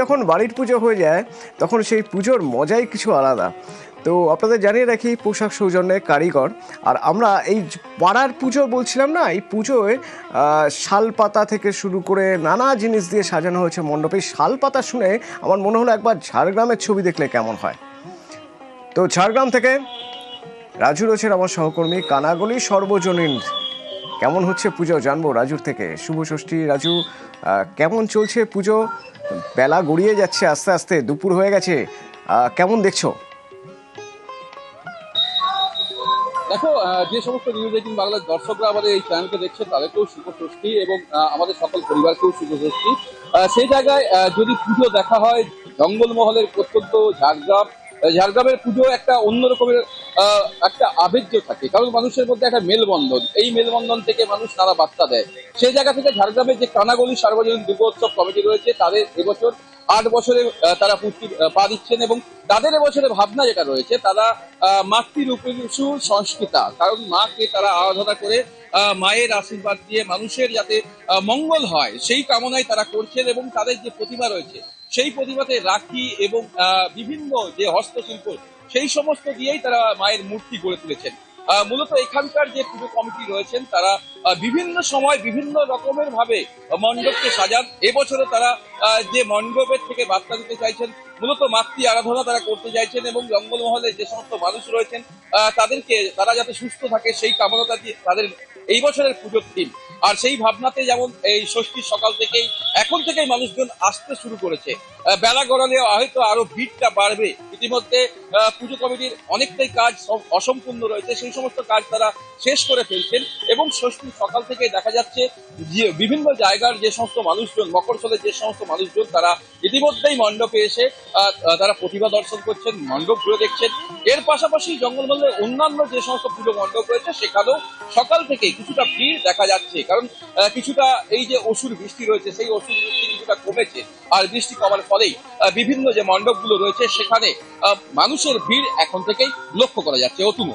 যখন বাড়ির পুজো হয়ে যায়, তখন সেই পুজোর মজাই কিছু আলাদা। তো আপনাদের জানিয়ে রাখি, পোশাক সৌজন্যে কারিগর। আর আমরা এই পাড়ার পুজো বলছিলাম না, এই পুজোয় শাল পাতা থেকে শুরু করে নানা জিনিস দিয়ে সাজানো হয়েছে মণ্ডপে। শাল পাতা শুনে আমার মনে হলো একবার ঝাড়গ্রামের ছবি দেখলে কেমন হয়। তো ঝাড়গ্রাম থেকে রাজু রয়েছেন আমার সহকর্মী কানাগলি সর্বজনীন। কেমন হচ্ছে পুজো জানব রাজুর থেকে। শুভ ষষ্ঠী রাজু। কেমন চলছে পুজো? বেলা গড়িয়ে যাচ্ছে আস্তে আস্তে, দুপুর হয়ে গেছে। কেমন দেখছ? দেখো যে সমস্ত নিউজ এইটিন বাংলার দর্শকরা আমাদের এই চ্যানেলকে দেখছে, তাদেরকেও শুভ ষষ্ঠী এবং আমাদের সকল পরিবারকেও শুভ ষষ্ঠী। সেই জায়গায় যদি পুজো দেখা হয়, জঙ্গলমহলের প্রত্যন্ত ঝাড়গ্রাম ঝাড়গ্রামের পুজো একটা অন্য রকমের একটা আবেদ্য থাকে। কারণ মানুষের মধ্যে একটা মেলবন্ধন। এই মেলবন্ধন থেকে মানুষ নানা বার্তা দেয়। সেই জায়গা থেকে ঝাড়গ্রামের যে কানাগলি সার্বজনীন দুর্গোৎসব কমিটি রয়েছে, তাদের এবছর আট বছরে তারা পুষ্টি পা দিচ্ছেন এবং তাদের এবছরের ভাবনা যেটা রয়েছে তারা আহ, মাতৃরূপেষু সংস্কৃতা। কারণ মাকে তারা আরাধনা করে মায়ের আশীর্বাদ দিয়ে মানুষের যাতে মঙ্গল হয় সেই কামনায় তারা করছেন এবং তাদের যে প্রতিভা রয়েছে সেই প্রতিভাতে রাখি এবং বিভিন্ন যে হস্তশিল্প সেই সমস্ত দিয়েই তারা মায়ের মূর্তি গড়ে তুলেছেন। মূলত এখানকার যে পুজো কমিটি রয়েছেন, তারা বিভিন্ন সময় বিভিন্ন রকমের ভাবে মণ্ডপকে সাজান। এবছরও তারা যে মণ্ডপের থেকে বার্তা দিতে চাইছেন, মূলত মাতৃ আরাধনা তারা করতে চাইছেন এবং জঙ্গলমহলে যে সমস্ত মানুষ রয়েছেন তাদেরকে তারা যাতে সুস্থ থাকে, সেই কামনাটা দিয়ে তাদের এই বছরের পুজোর থিম আর সেই ভাবনাতে যেমন এই ষষ্ঠীর সকাল থেকেই, এখন থেকেই মানুষজন আসতে শুরু করেছে। বেলা গড়ালে হয়তো আরও ভিড়টা বাড়বে। ইতিমধ্যে পুজো কমিটির অনেকটাই কাজ অসম্পূর্ণ রয়েছে। সেই সমস্ত কাজ তারা শেষ করে ফেলছেন এবং ষষ্ঠী সকাল থেকে দেখা যাচ্ছে যে বিভিন্ন জায়গার যে সমস্ত মানুষজন মকরসলের যে সমস্ত মানুষজন, তারা ইতিমধ্যেই মণ্ডপে এসে তারা প্রতিভা দর্শন করছেন, মণ্ডপ ঘুরে দেখছেন। এর পাশাপাশি জঙ্গলমহলের অন্যান্য যে সমস্ত পুজো মণ্ডপ রয়েছে, সেখানেও সকাল থেকে কিছুটা ভিড় দেখা যাচ্ছে। কারণ কিছুটা এই যে অসুর বৃষ্টি রয়েছে, সেই অসুর বৃষ্টি কিছুটা কমেছে। আর বৃষ্টি কমার ফলেই বিভিন্ন যে মণ্ডপগুলো রয়েছে, সেখানে মানুষের ভিড় এখন থেকেই লক্ষ্য করা যাচ্ছে। অতুল।